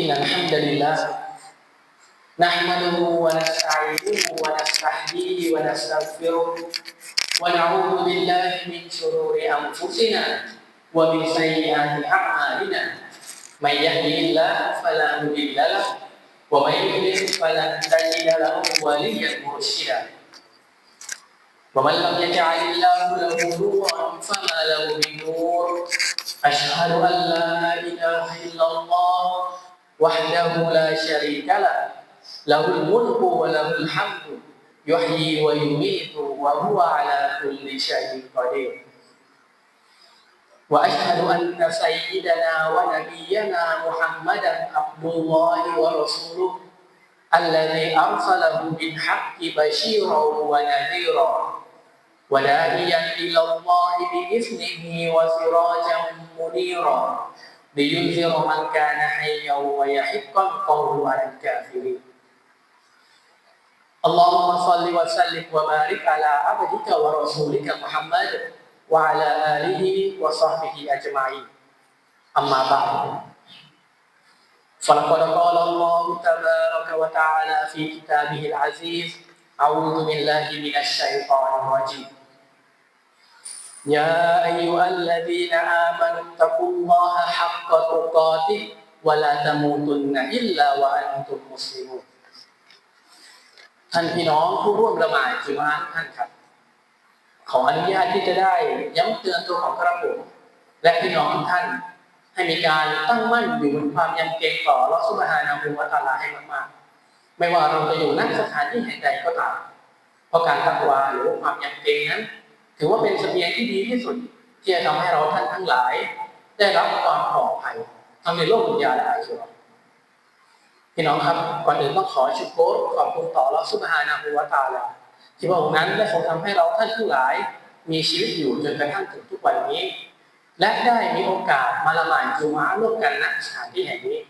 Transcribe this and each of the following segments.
إن الحمد لله نحمده ونستعينه ونستهديه ونستغفره ونعوذ بالله من شرور أنفسنا ومن سيئات أعمالنا. من يهده الله فلا مضل له ومن يضلل فلن تجد له وليا مرشدا. ومن لم يجعل الله له نورا فما له من نور. أشهد أن لا إله إلا الله وحده لا شريك له. له الملك وله الحمد. يحيي ويميت وهو على كل شيء قدير. وأشهد أن سيدنا ونبينا محمدا عبد الله ورسوله الذي أرسله بالحق بشيرا ونذيرا. وداعيا إلى الله بإذنه وسراجا منيرا. لينذر من كان حيا ويحق القول على الكافرين اللهم صل وسلم وبارك على عبدك ورسولك محمد وعلى آله وصحبه أجمعين أما بعد فلقد قال الله تبارك وتعالى في كتابه العزيز أعوذ بالله من الشيطان الرجيم يا أيها الذين آمنوا اتقوا الله حق تقاته ولا تموتن إلا وأنتم مسلمون ท่านพี่น้องผู้ร่วมละหมาดจุมาทุกท่านครับ ขออนุญาตที่จะได้ย้ำเตือนตัวของกระผมและพี่น้องทุกท่าน ให้มีการตั้งมั่นอยู่บนความยำเกรงต่อลอสุบฮานาบูวะตาลาให้มากๆ ไม่ว่าเราจะอยู่ณสถานที่แห่งใดก็ตาม เพราะการตักวาหรือความยำเกรงนั้น ถือว่าเป็นเสบียงที่ดีที่สุด ที่จะทำให้เราท่านทั้งหลาย ได้รับความปลอดภัยทั้งในโลกดุนยาและอาคิเราะพี่น้องครับก่อนอื่นต้องขอชุกโกรขอบคุณต่อลอสุบฮานาบูวตาลาที่พระองค์นั้นได้ทรงทำให้เราท่านทั้งหลาย มีชีวิตอยู่จนกระทั่งถึงทุกวันนี้ และได้มีโอกาสมาละหมาดจุมาร่วมกันณสถานที่แห่งนี้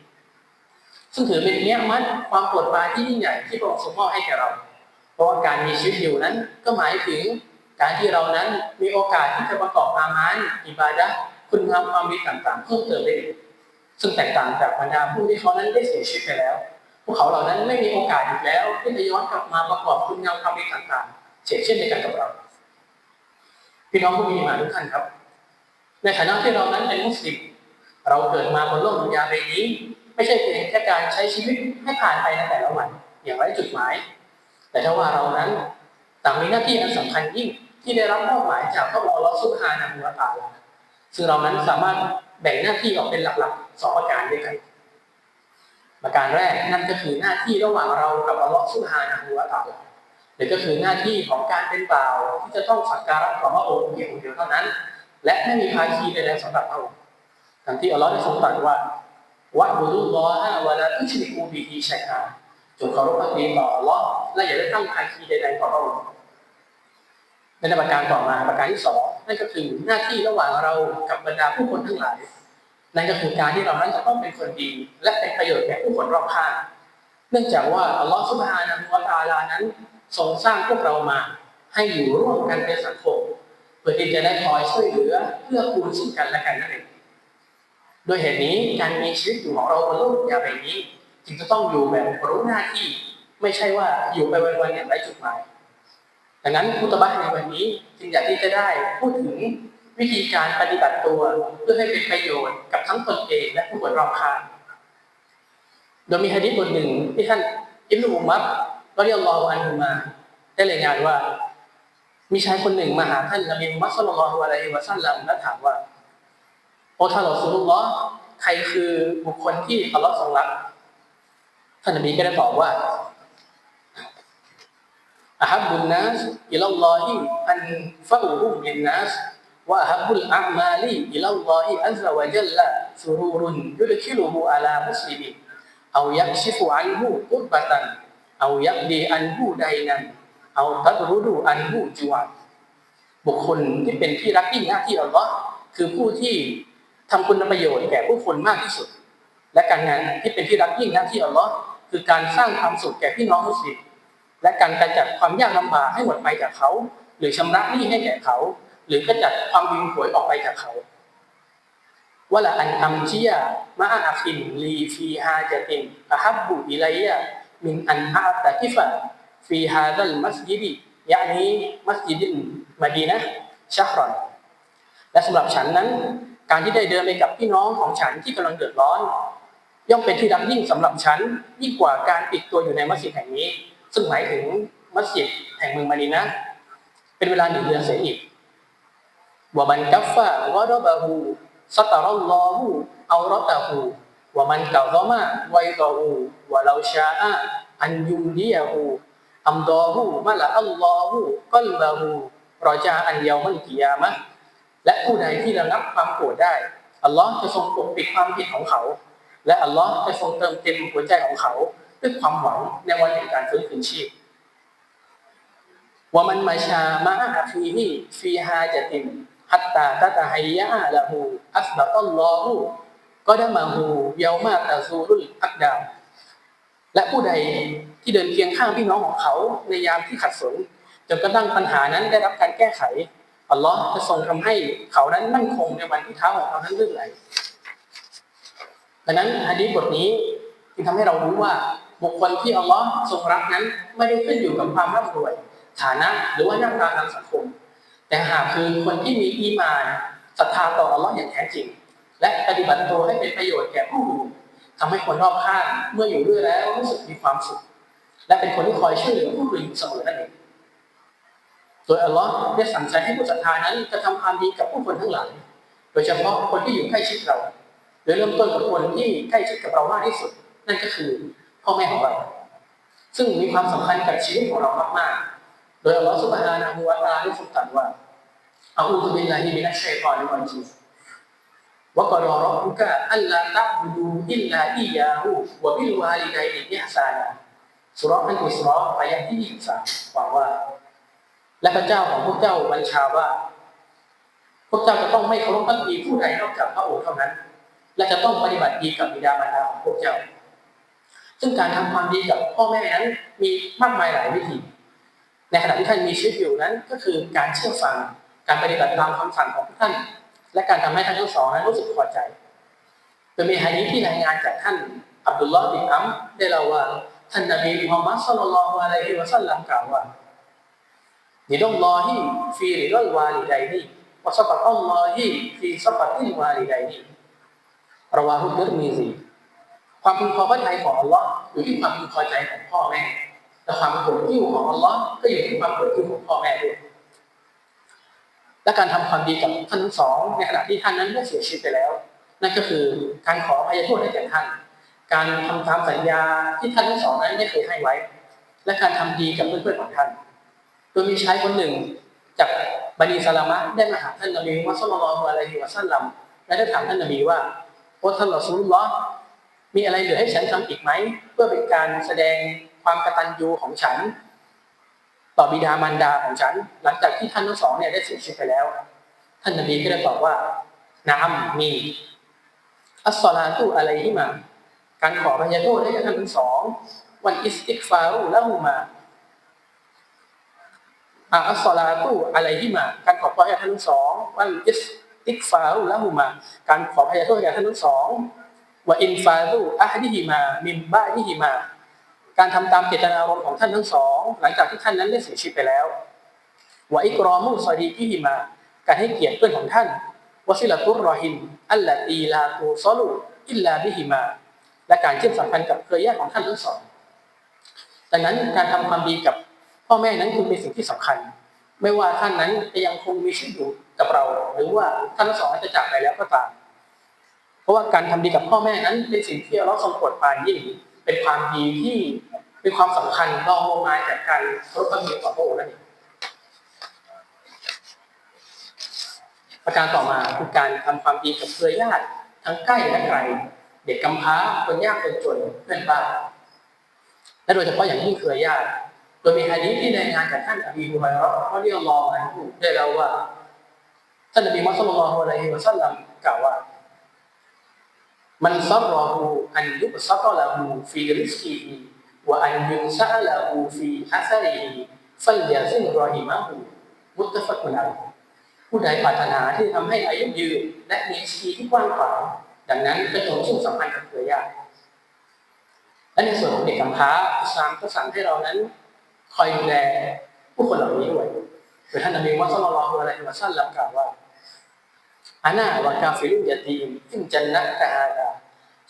ซึ่งถือเป็นเนี้ยมัดความโปรดปรานที่ยิ่งใหญ่ที่พระองค์ทรงมอบให้แก่เรา เพราะว่าการมีชีวิตอยู่นั้นก็หมายถึง การที่เรานั้นมีโอกาสที่จะประกอบอามานอิบาดะคุณงามความดีต่างๆเพิ่มเติมได้ซึ่งแตกต่างจากบรรดาผู้ที่เขานั้นได้เสียชีวิตไปแล้ว พวกเขาเหล่านั้นไม่มีโอกาสอีกแล้วที่จะย้อนกลับมาประกอบคุณงามความดีต่างๆเช่นเช่นเดียวกันกับเรา พี่น้องผู้มีมาทุกท่านครับ ในฐานะที่เรานั้นเป็นมุสลิมเราเกิดมาบนโลกดุนยาใบนี้ ไม่ใช่เพียงแค่การใช้ชีวิตให้ผ่านไปในแต่ละวันอย่างไร้จุดหมาย แต่ถ้าว่าเรานั้นต่างมีหน้าที่อันสำคัญยิ่ง ที่ได้รับมอบหมายจากพระองค์ลอฮฺซุบฮานะฮูวตาลาซึ่งเรานั้นสามารถแบ่งหน้าที่ออกเป็นหลักๆสองประการด้วยกัน ประการแรกนั่นก็คือหน้าที่ระหว่างเรากับอัลลอฮฺซุฮานะฮูวะตาลาหรือก็คือหน้าที่ของการเป็นบ่าวที่จะต้องสักการะต่อพระองค์เพียงองค์เดียวเท่านั้น และไม่มีภาคีใดๆสำหรับพระองค์ดังที่อัลลอฮฺได้ทรงตรัสว่าวะบุรุลลอฮะวะลาตุชริกูบิฮิชัยอาจงเคารพพักดีต่ออัลลอฮ์และอย่าได้ตั้งภาคีใดๆต่อพระองค์ ในประการต่อมาประการที่สองนั่นก็คือหน้าที่ระหว่างเรากับบรรดาผู้คนทั้งหลายนั่นก็คือการที่เรานั้นจะต้องเป็นคนดี และเป็นประโยชน์แก่ผู้คนรอบข้างเนื่องจากว่าอัลลอฮฺสุบฮานะฮูวะตาลานั้นทรงสร้างพวกเรามาให้อยู่ร่วมกันเป็นสังคมเพื่อที่จะได้คอยช่วยเหลือเพื่อคูณซึ่งกันและกันนั่นเองโดยเหตุนี้การมีชีวิตอยู่ของเราบนโลกยาใบนี้ จึงจะต้องอยู่แบบรู้หน้าที่ ไม่ใช่ว่าอยู่ไปวันๆอย่างไร้จุดหมาย ดังนั้นพุทธบัตในวันนี้จึงอยากที่จะได้พูดถึงวิธีการปฏิบัติตัวเพื่อให้เป็นประโยชน์กับทั้งตนเองและผู้คนรอบข้างโดยมีฮะดิษบทหนึ่งที่ท่านอิบนุอุมัรก็เรียกรออันฮุมาได้รายงานว่า มีชายคนหนึ่งมาหาท่านนบีมุฮัมมัดสุลลัลอฮุอะลัยฮิวะซัลลัมและถามว่าโอท่านอัลลุสุลลอฮ์ใครคือบุคคลที่อัลลอฮ์ทรงรักท่านนบีก็ได้ตอบว่า อาฮับบุนนัสอิลลอฮิอันฟะอูฮุมลินนัสวะอาฮับุลอามาลีอิลลอฮิอัลลอฮฺวะจัลละสุรูรุนยุดคิลุฮูอาลามุสลิมินเอายักชิฟุอันฮูกุบบะตันเอายักดีอันฮูไดนันเอาตัดรูดูอันผู้จวนบุคคลที่เป็นที่รักยิ่งน้าที่อัลลอฮ์คือผู้ที่ทำคุณประโยชน์แก่ผู้คนมากที่สุด และการงานที่เป็นที่รักยิ่งน้าที่อัลลอฮ์คือการสร้างความสุขแก่พี่น้องมุสลิม และการกำจัดความยากลำบากให้หมดไปจากเขา หรือชำระหนี้ให้แก่เขา หรือกำจัดความวิงหวยออกไปจากเขาว่าละอันอัมชียมาอาคินลีฟีฮาจตินอะฮับบุอิไลยะมินอันอาตะกิฟะฟีฮาดัลมัสยิดยะนี้มัสยิดินมาดีนะชะฮรอนและสำหรับฉันนั้น การที่ได้เดินไปกับพี่น้องของฉันที่กำลังเดือดร้อน ย่อมเป็นที่รักยิ่งสำหรับฉันยิ่งกว่าการปิดตัวอยู่ในมัสยิดแห่งนี้ ซึ่งหมายถึงมัสยิดแห่งเมืองมาดีนะเป็นเวลาหนึ่งเดือนเสียอีกว่ามันกัฟฟะวะรบะฮูสัตรัลลอฮูเอารตะฮูว่ามันเก่าดอมาไวกอฮูว่าเราชาอะอันยุมดียฮูอัมดอฮูมะละอัลลอฮูกัลบะฮูรอจาอันเยามันกิยามะและผู้ใดที่ระงับความโกรธได้อัลลอฮ์จะทรงปกปิดความผิดของเขา และอัลลอฮ์จะทรงเติมเต็มหัวใจของเขา ด้วยความหวังในวันแห่งการฟื้นคืนชีพว่ามันมาชามาอาฟีฮีฟีฮาจะตินฮัตตาตาตาฮัยะละหูอัสบัตัลลอฮูก็ได้มาหูเยามาตาซูรุลอักดาวและผู้ใดที่เดินเคียงข้างพี่น้องของเขาในยามที่ขัดสนจนกระทั่งปัญหานั้นได้รับการแก้ไขอัลลอฮ์จะทรงทำให้เขานั้นมั่นคงในวันที่เท้าของเขานั้นลื่นไหลดังนั้นฮะดีบทนี้จึงทำให้เรารู้ว่า บุคคลที่อัลลอฮ์ทรงรักนั้นไม่ได้ขึ้นอยู่กับความร่ำรวย ฐานะหรือว่าหน้าตาทางสังคม แต่หากคือคนที่มีอีมานศรัทธาต่ออัลลอฮ์อย่างแท้จริง และปฏิบัติตัวให้เป็นประโยชน์แก่ผู้อื่นทำให้คนรอบข้างเมื่ออยู่ด้วยแล้วรู้สึกมีความสุข และเป็นคนที่คอยช่วยเหลือผู้อื่นเสมอนั่นเองโดยอัลลอฮ์ได้สั่งใจให้ผู้ศรัทธานั้นจะทำความดีกับผู้คนทั้งหลายโดยเฉพาะคนที่อยู่ใกล้ชิดเราโดยเริ่มต้นกับคนที่ใกล้ชิดกับเรามากที่สุด นั่นก็คือ พ่อแม่ของเรา ซึ่งมีความสำคัญกับชีวิตของเรามากๆ โดยอัลลอฮ์สุบฮานะฮูวะตาลาได้ทรงตรัสว่าอาอูซุบิลลาฮิมินัชชัยฏอนิรรจีมวะกอรอรับบุกะอัลลาตะบุดูอิลลาอิยาฮูวะบิลวาลิดัยนิอิฮซานะสุราะห์อันอิสราอายะที่23ว่าว่า และพระเจ้าของพวกเจ้าบัญชาว่า พวกเจ้าจะต้องไม่เคารพพักดีผู้ใดนอกจากพระองค์เท่านั้น และจะต้องปฏิบัติดีกับบิดามารดาของพวกเจ้า ซึ่งการทำความดีกับพ่อแม่นั้นมีมากมายหลายวิธี ในขณะที่ท่านมีชีวิตอยู่นั้น ก็คือการเชื่อฟัง การปฏิบัติตามคำสั่งของท่าน และการทำให้ท่านทั้งสองนั้นรู้สึกพอใจโดยมีฮะดีที่รายงานจากท่านอับดุลลอฮ์บินอัมได้เล่าว่าท่านนบีมุฮัมมัดศ็อลลัลลอฮุอะลัยฮิวะซัลลัมกล่าวว่าดิดอลลอฮิฟีริลวาลิดัยนีวะซัฟะตัลลอฮิฟีซัฟะติลวาลิดัยนีราวาฮุติรมิซี ความพึงพอใจของอัลลอฮ์อยู่ที่ความพึงพอใจของพ่อแม่แต่ความโกรธยิ้วของอัลลอฮ์ก็อยู่ที่ความโกรธยิ้วของพ่อแม่ด้วยและการทำความดีกับท่านทั้งสองในขณะที่ท่านนั้นได้เสียชีวิตไปแล้ว นั่นก็คือการขออภัยโทษให้แก่ท่าน การทำตามสัญญาที่ท่านทั้งสองนั้นได้เคยให้ไว้ และการทำดีกับเพื่อนๆของท่าน โดยมีชายคนหนึ่งจากบันีซาลามะได้มาหาท่านนบีมุฮัมมัดสุลลัลลอฮุอะลัยฮิวะซัลลัมและได้ถามท่านนบีว่าโอ้ท่านรอซูลุลลอฮ์ มีอะไรเหลือให้ฉันทำอีกไหม เพื่อเป็นการแสดงความกตัญญูของฉัน ต่อบิดามารดาของฉัน หลังจากที่ท่านทั้งสองเนี่ยได้เสียชีวิตไปแล้ว ท่านนบีก็ได้ตอบว่าน้ำมีอัสซาลาตุอะไรที่มา การขอพยาโทษให้ท่านทั้งสองวันอิสติกฟารุละหูมาอัสซาลาตุอะไรที่มา การขอพระให้ท่านทั้งสองวันอิสติกฟารุละหูมา การขอพยาโทษให้กับท่านทั้งสอง ว่าอินฟารุอะฮดิฮิมา มิมบะดิฮิมา การทำตามเจตนารมณ์ของท่านทั้งสอง หลังจากที่ท่านนั้นได้เสียชีวิตไปแล้วว่าอิกรอมุสอดีกิฮิมา การให้เกียรติเพื่อนของท่านวสิลตุรรอฮินอัลลตีลาตูซอลูอิลลาบิฮิมา และการเชื่อมสัมพันธ์กับเครือญาติของท่านทั้งสองดังนั้นการทำความดีกับพ่อแม่นั้นคือเป็นสิ่งที่สำคัญ ไม่ว่าท่านนั้นจะยังคงมีชีวิตอยู่กับเรา หรือว่าท่านทั้งสองจะจากไปแล้วก็ตาม ราะว่าการทำดีกับพ่อแม่นั้นเป็นสิ่งที่เราทรงโปรดปรานยิ่งเป็นความดีที่เป็นความสำคัญรองลงมาจากการเคารพธรรมเนียมต่อพระองค์นั่นเองประการต่อมาคือการทำความดีกับเครือญาติทั้งใกล้และไกล เด็กกำพร้าคนยากคนจนเพื่อนบ้านและโดยเฉพาะอย่างยิ่งเครือญาติโดยมีฮะดีที่รายงานจากท่านอบีฮุไรเราะห์เขาเรียกรออันผู้ได้เล่าว่าท่านอบีมุฮัมมัดสุลลัลลอฮุอะลัยฮิวะซัลลัมกล่าวว่า มันซัรรอฮูอันยุบซัตละฮูฟีริสกีฮีวะอันยุนซะละฮูฟีอัซริฮีฟัลยาซินรอฮิมะฮูมุตตะฟักุนอะลัยผู้ใดปรารถนาที่ทำให้อายุยืนและมีชีวิตที่กว้างขวางดังนั้นก็จงเชื่อมสัมพันธ์กับเครือญาติและในส่วนของเด็กกำพร้าอิสลามก็สั่งให้เรานั้น คอยดูแลผู้คนเหล่านี้ด้วยโดยท่านนบีมุฮัมมัดศ็อลลัลลอฮุอะลัยฮิวะซัลลัมกล่าวว่า อาน่าวะกาฟิลุยะตีมฟินจันนะตะฮาดา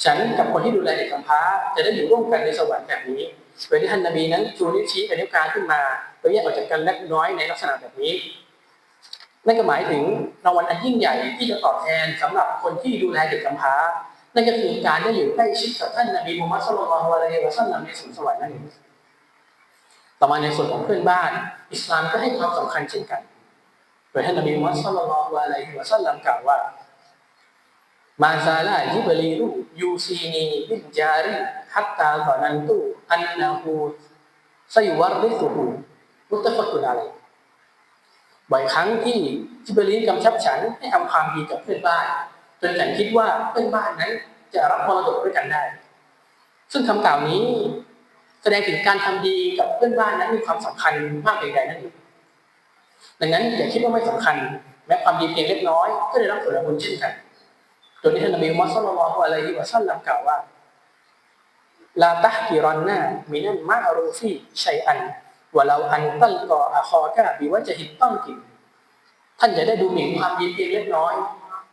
ฉันกับคนที่ดูแลเด็กกำพร้าจะได้อยู่ร่วมกันในสวรรค์แบบนี้โดยที่ท่านนบีนั้นชูนิ้วชี้กับนิ้วกลางขึ้นมาโดยแยกออกจากกันเล็กน้อยในลักษณะแบบนี้นั่นก็หมายถึงรางวัลอันยิ่งใหญ่ที่จะตอบแทนสำหรับคนที่ดูแลเด็กกำพร้า นั่นก็คือการได้อยู่ใกล้ชิดกับท่านนบีมุฮัมมัดศ็อลลัลลอฮุอะลัยวะซัลลัมในสวนสวรรค์นั่นเองต่อมาในส่วนของเพื่อนบ้าน อิสลามก็ให้ความสำคัญเช่นกัน โดยท่านนบีมุฮัมมัดศ็อลลัลลอฮุอะลัยฮิวะซัลลัมกล่าวว่า มาซาลายิบรีรุยูซีนีบินจารีฮัตตาซอนันตุอันนาฮูไซวารริสุฮูมุตตะฟักุนอะไรบ่อยครั้งที่จิบรีนกำชับฉันให้ทำความดีกับเพื่อนบ้านจนฉันคิดว่าเพื่อนบ้านนั้นจะรับมรดกด้วยกันได้ ซึ่งคำกล่าวนี้ แสดงถึงการทำดีกับเพื่อนบ้านนั้นมีความสำคัญมากเพียงใดนั่นเอง ดังนั้นอย่าคิดว่าไม่สำคัญ แม้ความดีเพียงเล็กน้อยก็ได้รับผลบุญเช่นกันโดยที่ท่านนบีมุฮัมมัดศ็อลลัลลอฮุอะลัยฮิวะซัลลัมกล่าวว่าลาตะกิรอนนามินันมาอรูฟีชัยอันวะลาอันตัลกออะคอกะบิวะจะหิตต้องกินท่านจะได้ดูหมิ่นความดีเพียงเล็กน้อย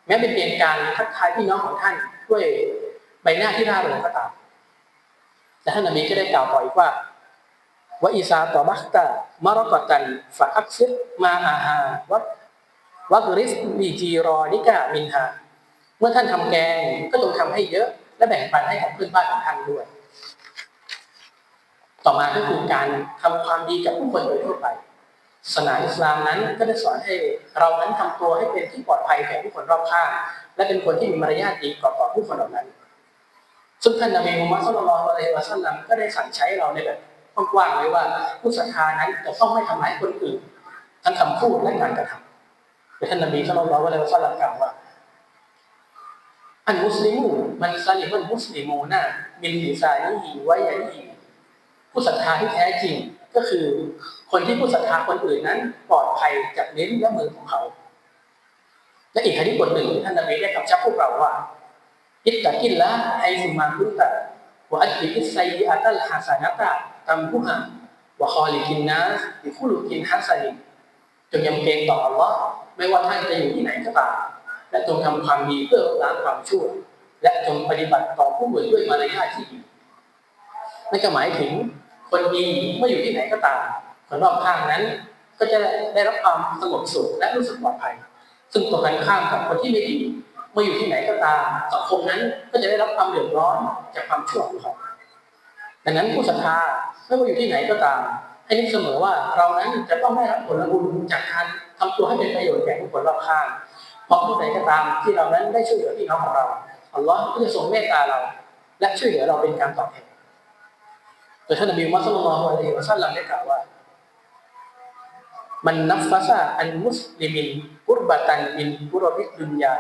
แม้เป็นเพียงการทักทายพี่น้องของท่านด้วยใบหน้าที่น่าเริงก็ตามแต่ท่านนบีก็ได้กล่าวต่ออีกว่า ว่าอิซาตอบักตามารกตันฟะอักซิรมาอาฮาวัวักริสบีจีรอนิกามินฮาเมื่อท่านทำแกงก็จงทำให้เยอะ และแบ่งปันให้กับเพื่อนบ้านของท่านด้วย ต่อมาก็คือการทำความดีกับผู้คนโดยทั่วไปศาสนาอิสลามนั้นก็ได้สอนให้เรานั้นทำตัวให้เป็นที่ปลอดภัยแก่ผู้คนรอบข้างและเป็นคนที่มีมารยาทดีต่อผู้คนเหล่านั้นซึ่งท่านนบีมุฮัมมัดศ็อลลัลลอฮุอะลัยฮิวะซัลลัมก็ได้สั่งใช้เราในแบบ กว้างๆไว้ว่า ผู้ศรัทธานั้นจะต้องไม่ทำร้ายคนอื่นทั้งคำพูดและการกระทำโดยท่านนบีศ็อลลัลลอฮุอะลัยฮิวะซัลลัมกล่าวว่าอันมุสลิมูมันซาลิมันมุสลิมูนะมินลิซานีฮีไวยานีฮีผู้ศรัทธาที่แท้จริงก็คือ คนที่ผู้ศรัทธาคนอื่นนั้น ปลอดภัยจากลิ้นและมือของเขา และอีกฮะดีษบทหนึ่งท่านนบีได้กำชับพวกเราว่าอิตตะกินละไอซุมาคุตะวะอัติอิสไซอัตัลฮาสานะตะ ตัมพุฮะวะคอลิกินนัสบิคุลุกินฮัสซันิจงยำเกรงต่ออัลลอฮ์ไม่ว่าท่านจะอยู่ที่ไหนก็ตามและจงทำความดีเพื่อลดล้างความชั่ว และจงปฏิบัติต่อผู้อื่นด้วยมารยาทที่ดีนั่นก็หมายถึงคนดีเมื่ออยู่ที่ไหนก็ตามคนรอบข้างนั้น ก็จะได้รับความสงบสุขและรู้สึกปลอดภัย ซึ่งตรงกันข้ามกับคนที่ไม่ดีเมื่ออยู่ที่ไหนก็ตามสังคมนั้นก็จะได้รับความเดือดร้อนจากความชั่วของเขาดังนั้นผู้ศรัทธา ไม่ว่าอยู่ที่ไหนก็ตามให้นึกเสมอว่าเรานั้นจะต้องได้รับผลบุญจากการทำตัวให้เป็นประโยชน์แก่ผู้คนรอบข้างเพราะผู้ใดก็ตามที่เรานั้นได้ช่วยเหลือพี่น้องของเราอัลลอฮ์ก็จะทรงเมตตาเรา และช่วยเหลือเราเป็นการตอบแทนโดยท่านนบีมุฮัมมัดศ็อลลัลลอฮุอะลัยฮิวะซัลลัมได้กล่าวว่ามันนัฟฟะซะอันมุสลิมินกุรบะตันมินกุรบิดุนยา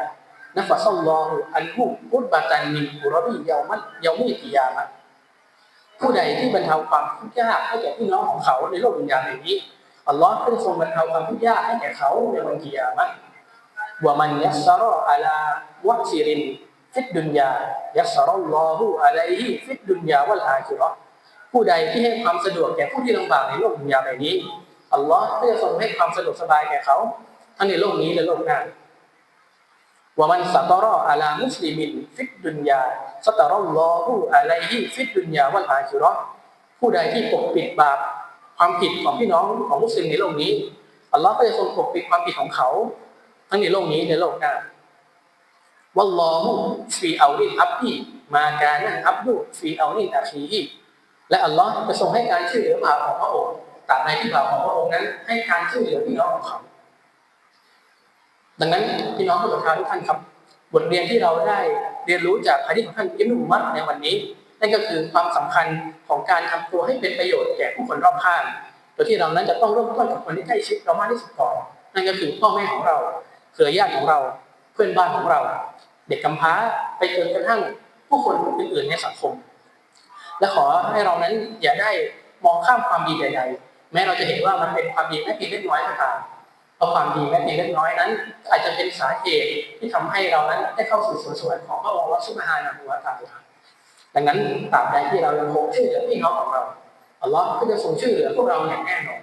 นัฟฟะซัลลอฮุอันฮุกุรบะตันมินกุรบิเยามัตเยามีกิยามะ ผู้ใดที่บรรเทาความทุกข์ยากให้แก่พี่น้องของเขาในโลกดุนยาแห่งนี้อัลลอฮ์ก็จะทรงบรรเทาความทุกข์ยากให้แก่เขาในวันกิยามะว่ามันยัสรออัลาวะซิรินฟิดดุนยายัสรอลลอฮุอะลัยฮิฟิดดุนยาวัลอาคิราะห์ผู้ใดที่ให้ความสะดวกแก่ผู้ที่ลำบากในโลกดุนยาใบนี้อัลลอฮ์ก็จะทรงให้ความสะดวกสบายแก่เขาทั้งในโลกนี้และโลกหน้า ว่ามันสัตรออาลามุสลิมินฟิดดุนยาสัตรอลอฮุอะลัยฮิฟิดดุนยาวัลอาคิราะห์ผู้ใดที่ปกปิดบาปความผิดของพี่น้องของมุสลิมในโลกนี้อัลลอฮ์ก็จะทรงปกปิดความผิดของเขา ทั้งในโลกนี้และโลกหน้าวัลลอฮุฟีเอาลินอับดีมากานะอับดุฟีเอาลินอาคีฮีและอัลลอฮ์จะทรงให้การช่วยเหลือบ่าวของพระองค์ตาบใดที่บ่าวของพระองค์นั้น ให้การช่วยเหลือพี่น้องของเขา ดังนั้นพี่น้องผู้ศรัทธาทุกท่านครับ บทเรียนที่เราได้เรียนรู้จากฮะดีษของท่านอิบนุอุมัรในวันนี้ นั่นก็คือความสำคัญของการทำตัวให้เป็นประโยชน์แก่ผู้คนรอบข้างโดยที่เรานั้นจะต้องริ่มต้นกับคนที่ใกล้ชิดเรามากที่สุดก่อนนั่นก็คือพ่อแม่ของเราเครือญาติของเราเพื่อนบ้านของเรา เด็กกำพร้าไปจนกระทั่งผู้คนอื่นๆในสังคม และขอให้เรานั้นอย่าได้มองข้ามความดีใดๆแม้เราจะเห็นว่ามันเป็นความดีไม่เพียงเล็กน้อยก็ตาม เพราะความดีแม้เพียงเล็กน้อยนั้น อาจจะเป็นสาเหตุที่ทำให้เรานั้นได้เข้าสู่สวนสวรรค์ของพระองค์วัสุบฮานะฮูวะตะอาลาดังนั้นตราบใดที่เรายังคงช่วยเหลือพี่น้องของเราอัลลอฮ์ก็จะทรงช่วยเหลือพวกเราอย่างแน่นอน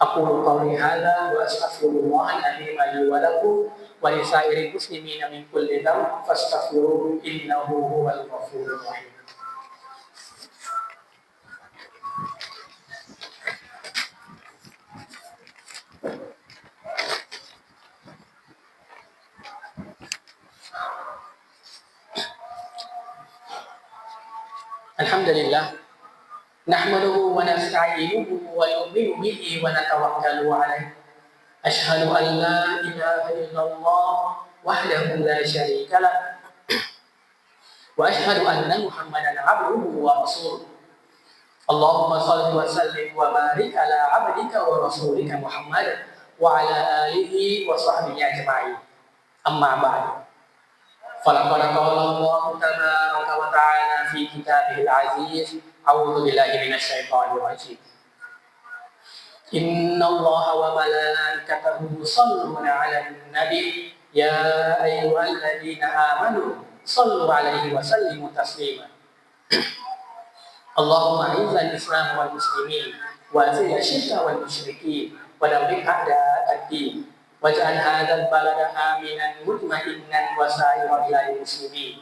أقول قولي هذا وأستغفر الله العظيم لي ولكم ولسائر المسلمين من كل ذنب فاستغفروه إنه هو الغفور الرحيم الحمد لله. نحمده ونستعينه ونؤمن به ونتوكل عليه. أشهد أن لا إله إلا الله وحده لا شريك له. وأشهد أن محمدا عبده ورسوله. اللهم صل وسلم وبارك على عبدك ورسولك محمد وعلى آله وصحبه أجمعين. أما بعد. فلقد قال الله تبارك وتعالى في كتابه العزيز. أعوذ بالله من الشيطان الرجيم. إن الله وملائكته يصلون على النبي. يا أيها الذين آمنوا صلوا عليه وسلموا تسليما. اللهم أعز الإسلام والمسلمين وأذل الشرك والمشركين ودمر أعداء الدين. واجعل هذا البلد آمنا مطمئنا وسائر بلاد المسلمين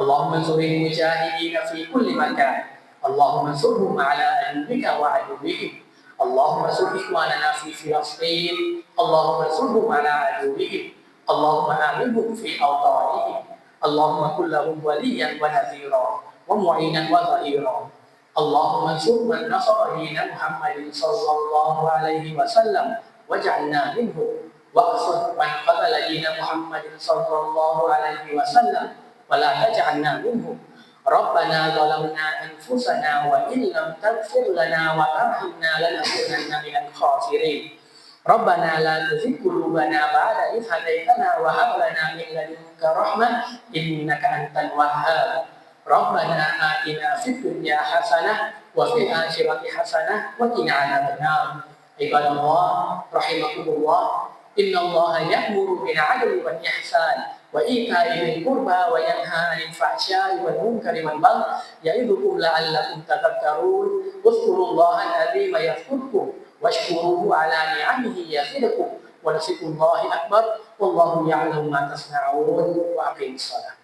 اللهم انصر المجاهدين في كل مكان. اللهم انصرهم على عدوك وعدوهم اللهم انصر إخواننا في فلسطين. اللهم انصرهم على عدوهم اللهم آمنهم في أوطانهم. اللهم كن لهم وليا ونذيرا ومعينا وظهيرا. اللهم انصر من نصر دين محمد صلى الله عليه وسلم واجعلنا منه واقصد من قتل دين محمد صلى الله عليه وسلم ولا تجعلنا منهم ربنا ظلمنا أنفسنا وإن لم تغفر لنا وترحمنا لنكونن من الخاسرين ربنا لا تزغ قلوبنا بعد إذ هديتنا وهب لنا من لدنك رحمة إنك أنت الوهاب ربنا آتنا في الدنيا حسنة وفي الآخرة حسنة وقنا عذاب النار عباد الله رحمكم الله إن الله يأمر بالعدل والإحسان وإيتاء ذي القربى وينهى عن الفحشاء والمنكر والبغي يعظكم لعلكم تذكرون. واذكروا الله العظيم يذكركم واشكروه على نعمه يزدكم ولذكر الله أكبر. والله يعلم ما تصنعون وأقيموا الصلاة.